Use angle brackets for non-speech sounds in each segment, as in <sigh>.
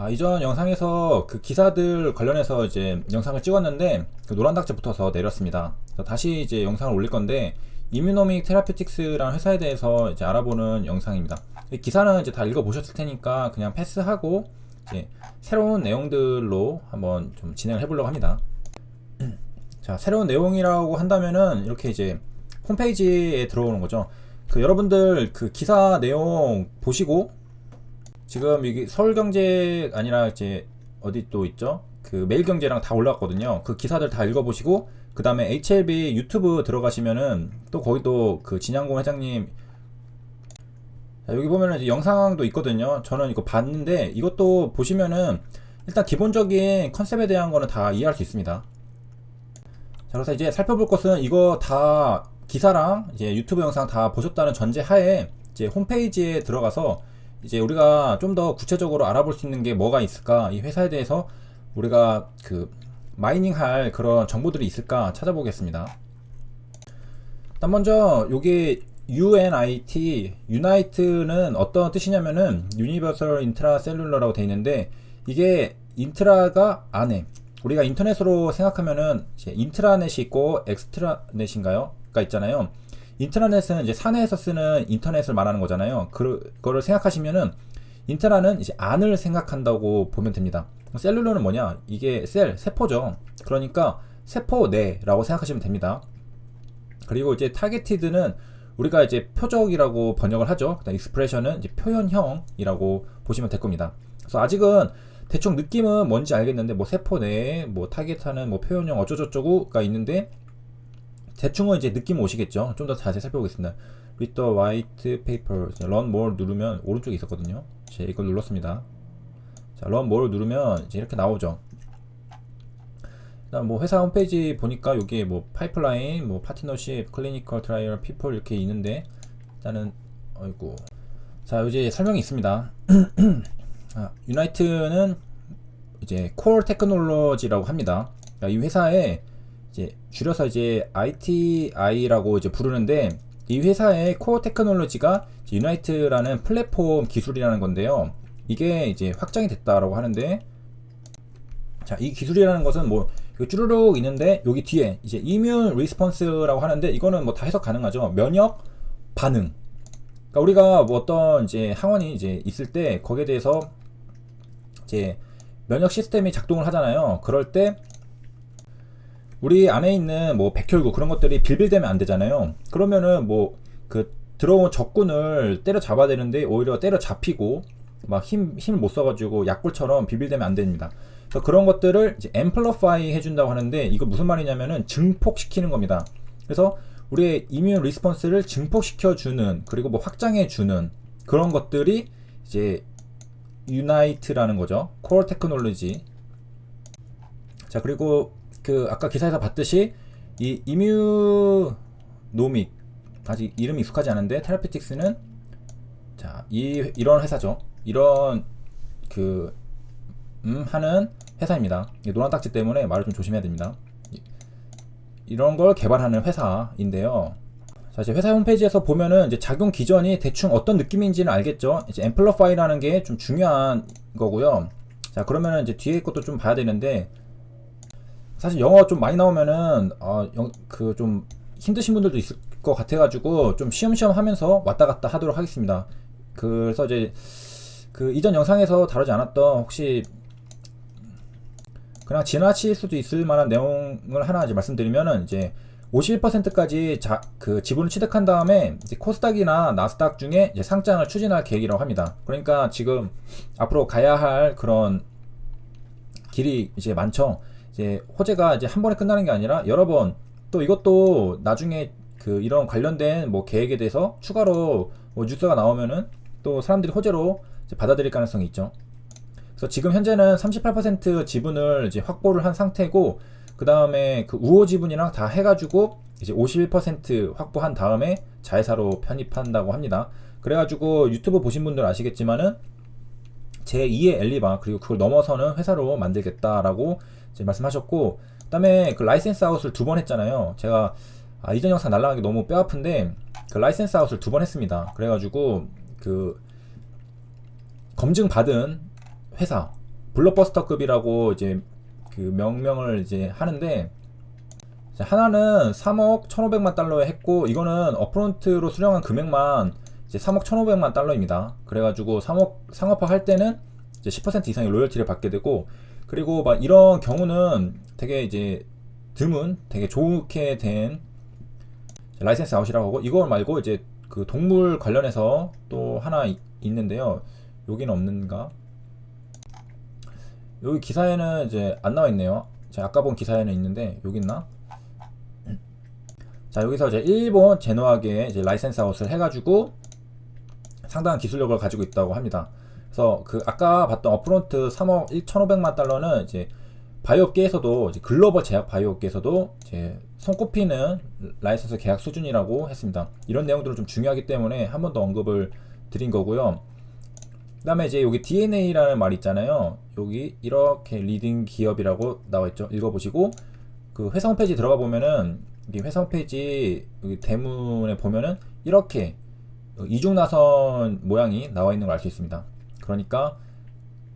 아, 이전 영상에서 그 기사들 관련해서 이제 영상을 찍었는데 그 노란 닥지 붙어서 내렸습니다. 다시 이제 영상을 올릴 건데 이뮤노믹 테라피틱스라는 회사에 대해서 이제 알아보는 영상입니다. 이 기사는 이제 다 읽어보셨을 테니까 그냥 패스하고 이제 새로운 내용들로 한번 좀 진행을 해보려고 합니다. <clears throat> 자, 새로운 내용이라고 한다면은 이렇게 이제 홈페이지에 들어오는 거죠. 그 여러분들 그 기사 내용 보시고 지금 여기 서울경제 아니라 이제 어디 또 있죠? 그 매일경제랑 다 올라왔거든요. 그 기사들 다 읽어보시고 그 다음에 HLB 유튜브 들어가시면은 또 거기 또그 진양공 회장님 자, 여기 보면은 영상도 있거든요. 저는 이거 봤는데 이것도 보시면은 일단 기본적인 컨셉에 대한 거는 다 이해할 수 있습니다. 자, 그래서 이제 살펴볼 것은 이거 다 기사랑 이제 유튜브 영상 다 보셨다는 전제 하에 이제 홈페이지에 들어가서 이제 우리가 좀 더 구체적으로 알아볼 수 있는 게 뭐가 있을까? 이 회사에 대해서 우리가 그 마이닝 할 그런 정보들이 있을까 찾아보겠습니다. 일단 먼저 여기 UNIT, Unite는 어떤 뜻이냐면은 Universal Intracellular라고 되어 있는데 이게 인트라가 안에 우리가 인터넷으로 생각하면은 이제 인트라넷이 있고 엑스트라넷인가요?가 있잖아요. 인트라넷은 이제 사내에서 쓰는 인터넷을 말하는 거잖아요. 그 거를 생각하시면은 인트라는 이제 안을 생각한다고 보면 됩니다. 셀룰러는 뭐냐? 이게 셀, 세포죠. 그러니까 세포 내라고 생각하시면 됩니다. 그리고 이제 타겟티드는 우리가 이제 표적이라고 번역을 하죠. 그다음 익스프레션은 이제 표현형이라고 보시면 될 겁니다. 그래서 아직은 대충 느낌은 뭔지 알겠는데 뭐 세포 내에 뭐 타겟하는 뭐 표현형 어쩌저쩌고가 있는데 대충은 이제 느낌 오시겠죠. 좀 더 자세히 살펴보겠습니다. Read the white paper, run more 누르면 오른쪽에 있었거든요. 제가 이걸 눌렀습니다. 자, run more를 누르면 이제 이렇게 나오죠. 일단 뭐 회사 홈페이지 보니까 여기에 뭐 파이프라인, 뭐 파트너십, 클리니컬 트라이얼, 피플 이렇게 있는데 일단은 어이구 자 이제 설명이 있습니다. <clears throat> 아, 유나이트는 이제 콜 테크놀로지라고 합니다. 그러니까 이 회사에 이제 줄여서 이제 ITI라고 이제 부르는데 이 회사의 코어 테크놀로지가 유나이트라는 플랫폼 기술이라는 건데요. 이게 이제 확장이 됐다라고 하는데 자, 이 기술이라는 것은 뭐 쭈루룩 있는데 여기 뒤에 이제 이뮨 리스폰스라고 하는데 이거는 뭐 다 해석 가능하죠. 면역 반응. 그러니까 우리가 뭐 어떤 이제 항원이 이제 있을 때 거기에 대해서 이제 면역 시스템이 작동을 하잖아요. 그럴 때 우리 안에 있는 뭐 백혈구 그런 것들이 빌빌대면 안 되잖아요. 그러면은 뭐 그 들어온 적군을 때려 잡아야 되는데 오히려 때려 잡히고 막 힘 힘을 못 써가지고 약불처럼 비빌대면 안 됩니다. 그래서 그런 것들을 이제 앰플러파이 해준다고 하는데 이거 무슨 말이냐면은 증폭시키는 겁니다. 그래서 우리의 이뮨 리스폰스를 증폭시켜 주는 그리고 뭐 확장해 주는 그런 것들이 이제 유나이트라는 거죠. 코어 테크놀로지. 자 그리고 그 아까 기사에서 봤듯이 이 이뮤노믹 아직 이름이 익숙하지 않은데 테라피틱스는 자, 이 이런 회사죠. 이런 그 음, 하는 회사입니다. 노란 딱지 때문에 말을 좀 조심해야 됩니다. 이런 걸 개발하는 회사인데요. 자, 이제 회사 홈페이지에서 보면은 이제 작용 기전이 대충 어떤 느낌인지는 알겠죠. 이제 앰플러파이라는 게 좀 중요한 거고요. 자, 그러면은 이제 뒤에 것도 좀 봐야 되는데 사실 영어 좀 많이 나오면은 어, 그좀 힘드신 분들도 있을 것 같아가지고 좀 시험시험 하면서 왔다 갔다 하도록 하겠습니다. 그래서 이제 그 이전 영상에서 다루지 않았던 혹시 그냥 지나칠 수도 있을 만한 내용을 하나 이제 말씀드리면은 이제 51%까지 자, 그 지분을 취득한 다음에 코스닥이나 나스닥 중에 이제 상장을 추진할 계획이라고 합니다. 그러니까 지금 앞으로 가야 할 그런 길이 이제 많죠. 이제 호재가 이제 한 번에 끝나는 게 아니라 여러 번 또 이것도 나중에 그 이런 관련된 뭐 계획에 대해서 추가로 뭐 뉴스가 나오면은 또 사람들이 호재로 받아들일 가능성이 있죠. 그래서 지금 현재는 38% 지분을 이제 확보를 한 상태고 그 다음에 그 우호 지분이랑 다 해가지고 이제 51% 확보한 다음에 자회사로 편입한다고 합니다. 그래가지고 유튜브 보신 분들 아시겠지만은 제 2의 엘리바 그리고 그걸 넘어서는 회사로 만들겠다라고 이제 말씀하셨고 그다음에 그 라이센스 아웃을 두 번 했잖아요. 제가 아, 이전 영상 날라가기 너무 뼈 아픈데 그 라이센스 아웃을 두 번 했습니다. 그래가지고 그 검증 받은 회사 블록버스터급이라고 이제 그 명명을 이제 하는데 자, 하나는 3억 1,500만 달러에 했고 이거는 업프론트로 수령한 금액만 이제 3억 1,500만 달러입니다. 그래가지고 3억 상업화 할 때는 이제 10% 이상의 로열티를 받게 되고 그리고 막 이런 경우는 되게 이제 드문 되게 좋게 된 라이센스 아웃이라고 하고 이거 말고 이제 그 동물 관련해서 또 하나 이- 있는데요. 여기는 없는가? 여기 기사에는 이제 안 나와 있네요. 제가 아까 본 기사에는 있는데 여기 있나? 자 여기서 이제 일본 제노하게 이제 라이센스 아웃을 해가지고 상당한 기술력을 가지고 있다고 합니다. 그래서 그 아까 봤던 어프론트 3억 1,500만 달러는 이제 바이오업계에서도 이제 글로벌 제약 바이오업계에서도 이제 손꼽히는 라이선스 계약 수준이라고 했습니다. 이런 내용들은 좀 중요하기 때문에 한 번 더 언급을 드린 거고요. 그다음에 이제 여기 DNA라는 말 있잖아요. 여기 이렇게 리딩 기업이라고 나와 있죠. 읽어보시고 그 회사 홈페이지 들어가 보면은 이 회사 홈페이지 여기 대문에 보면은 이렇게 이중 나선 모양이 나와 있는 걸 알 수 있습니다. 그러니까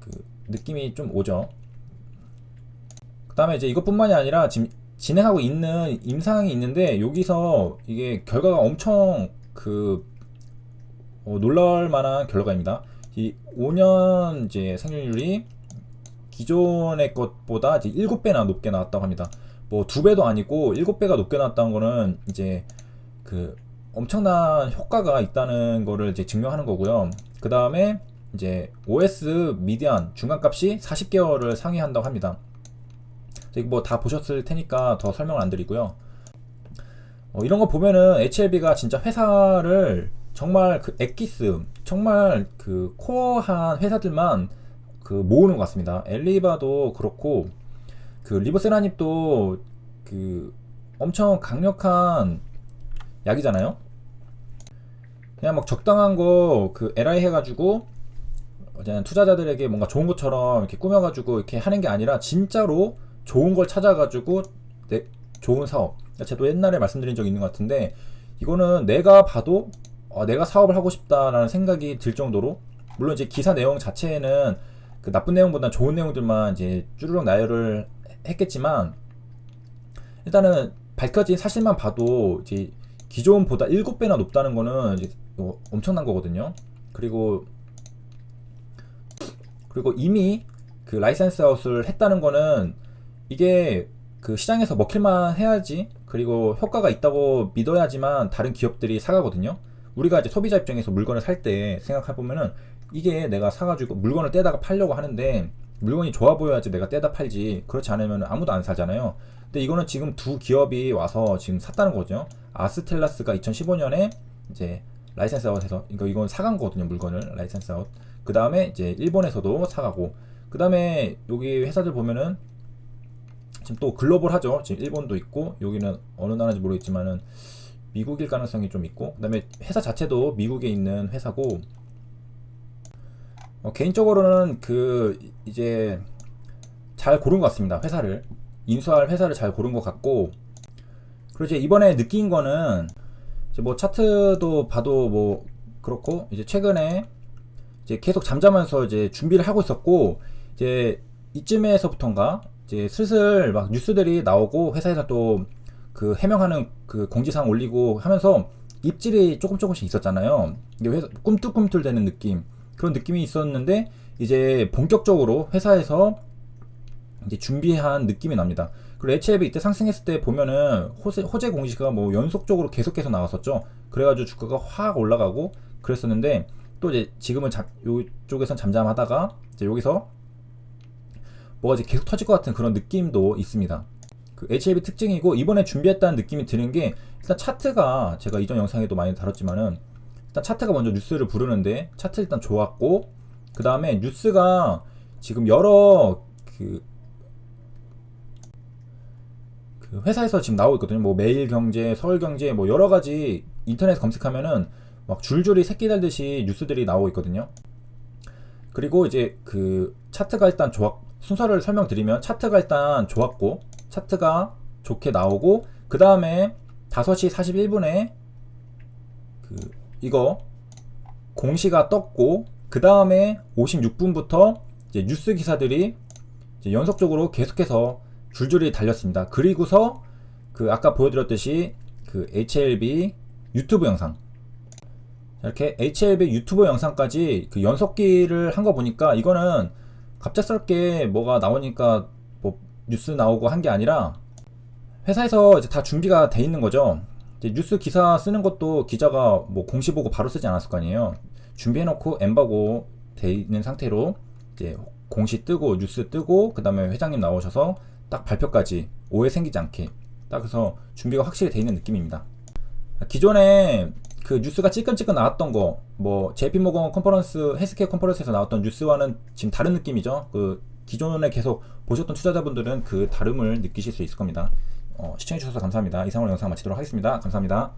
그 느낌이 좀 오죠. 그 다음에 이제 이것뿐만이 아니라 지금 진행하고 있는 임상이 있는데 여기서 이게 결과가 엄청 그 어, 놀랄 만한 결과입니다. 이 5년 이제 생존율이 기존의 것보다 이제 7배나 높게 나왔다고 합니다. 뭐 두 배도 아니고 7배가 높게 나왔다는 거는 이제 그 엄청난 효과가 있다는 거를 이제 증명하는 거고요. 그 다음에 이제 OS 미디안 중간값이 40개월을 상회한다고 합니다. 뭐다 보셨을 테니까 더 설명을 안 드리고요. 어, 이런 거 보면은 HLB가 진짜 회사를 정말 그 엑기스 정말 그 코어한 회사들만 그 모으는 것 같습니다. 엘리바도 그렇고 그 리버세라닙도 그 엄청 강력한 약이잖아요. 그냥 막 적당한 거 그 LI 해가지고 어제 투자자들에게 뭔가 좋은 것처럼 이렇게 꾸며가지고 이렇게 하는 게 아니라 진짜로 좋은 걸 찾아가지고 내, 좋은 사업. 제도 옛날에 말씀드린 적 있는 것 같은데 이거는 내가 봐도 어, 내가 사업을 하고 싶다라는 생각이 들 정도로 물론 이제 기사 내용 자체에는 그 나쁜 내용보다 좋은 내용들만 이제 쭈르륵 나열을 했겠지만 일단은 밝혀진 사실만 봐도 이제 기존보다 7배나 높다는 거는 어, 엄청난 거거든요. 그리고 그리고 이미 그 라이센스 아웃을 했다는 거는 이게 그 시장에서 먹힐만 해야지 그리고 효과가 있다고 믿어야지만 다른 기업들이 사가거든요. 우리가 이제 소비자 입장에서 물건을 살 때 생각해 보면은 이게 내가 사가지고 물건을 떼다가 팔려고 하는데 물건이 좋아 보여야지 내가 떼다 팔지 그렇지 않으면 아무도 안 사잖아요. 근데 이거는 지금 두 기업이 와서 지금 샀다는 거죠. 아스텔라스가 2015년에 이제 라이센스 아웃해서 이거 이건 사간 거거든요 물건을 라이센스 아웃. 그 다음에 이제 일본에서도 사가고 그 다음에 여기 회사들 보면은 지금 또 글로벌하죠. 지금 일본도 있고 여기는 어느 나라인지 모르겠지만은 미국일 가능성이 좀 있고 그 다음에 회사 자체도 미국에 있는 회사고 어, 개인적으로는 그 이제 잘 고른 것 같습니다. 회사를 인수할 회사를 잘 고른 것 같고 그리고 이제 이번에 느낀 거는 이제 뭐 차트도 봐도 뭐 그렇고 이제 최근에 이제 계속 잠자면서 이제 준비를 하고 있었고 이제 이쯤에서부터인가 이제 슬슬 막 뉴스들이 나오고 회사에서 또 그 해명하는 그 공지사항 올리고 하면서 입질이 조금 조금씩 있었잖아요. 이게 회사 꿈틀꿈틀대는 느낌 그런 느낌이 있었는데 이제 본격적으로 회사에서 이제 준비한 느낌이 납니다. 그리고 HLB 이때 상승했을 때 보면은 호재, 호재 공시가 뭐 연속적으로 계속해서 나왔었죠. 그래가지고 주가가 확 올라가고 그랬었는데 또 이제 지금은 잠, 요쪽에선 잠잠하다가 이제 여기서 뭐가 이제 계속 터질 것 같은 그런 느낌도 있습니다. 그 HLB 특징이고 이번에 준비했다는 느낌이 드는 게 일단 차트가 제가 이전 영상에도 많이 다뤘지만은 일단 차트가 먼저 뉴스를 부르는데 차트 일단 좋았고 그 다음에 뉴스가 지금 여러 그, 그 회사에서 지금 나오고 있거든요. 뭐 매일경제, 서울경제 뭐 여러 가지 인터넷 검색하면은 막 줄줄이 새끼 달듯이 뉴스들이 나오고 있거든요. 그리고 이제 그 차트가 일단 좋았 순서를 설명드리면 차트가 일단 좋았고 차트가 좋게 나오고 그 다음에 5시 41분에 그 이거 공시가 떴고 그 다음에 56분부터 이제 뉴스 기사들이 연속적으로 계속해서 줄줄이 달렸습니다. 그리고서 그 아까 보여드렸듯이 그 HLB 유튜브 영상 이렇게 HLB 유튜브 영상까지 그 연속기를 한 거 보니까 이거는 갑작스럽게 뭐가 나오니까 뭐 뉴스 나오고 한 게 아니라 회사에서 이제 다 준비가 돼 있는 거죠. 뉴스 기사 쓰는 것도 기자가 뭐 공시 보고 바로 쓰지 않았을 거 아니에요. 준비해놓고 엠바고 돼 있는 상태로 이제 공시 뜨고 뉴스 뜨고 그 다음에 회장님 나오셔서 딱 발표까지 오해 생기지 않게 딱 그래서 준비가 확실히 돼 있는 느낌입니다. 기존에 그 뉴스가 찌끈찌끈 나왔던 거, 뭐 JP모건 컨퍼런스 헬스케어 컨퍼런스에서 나왔던 뉴스와는 지금 다른 느낌이죠. 그 기존에 계속 보셨던 투자자분들은 그 다름을 느끼실 수 있을 겁니다. 어, 시청해주셔서 감사합니다. 이상으로 영상 마치도록 하겠습니다. 감사합니다.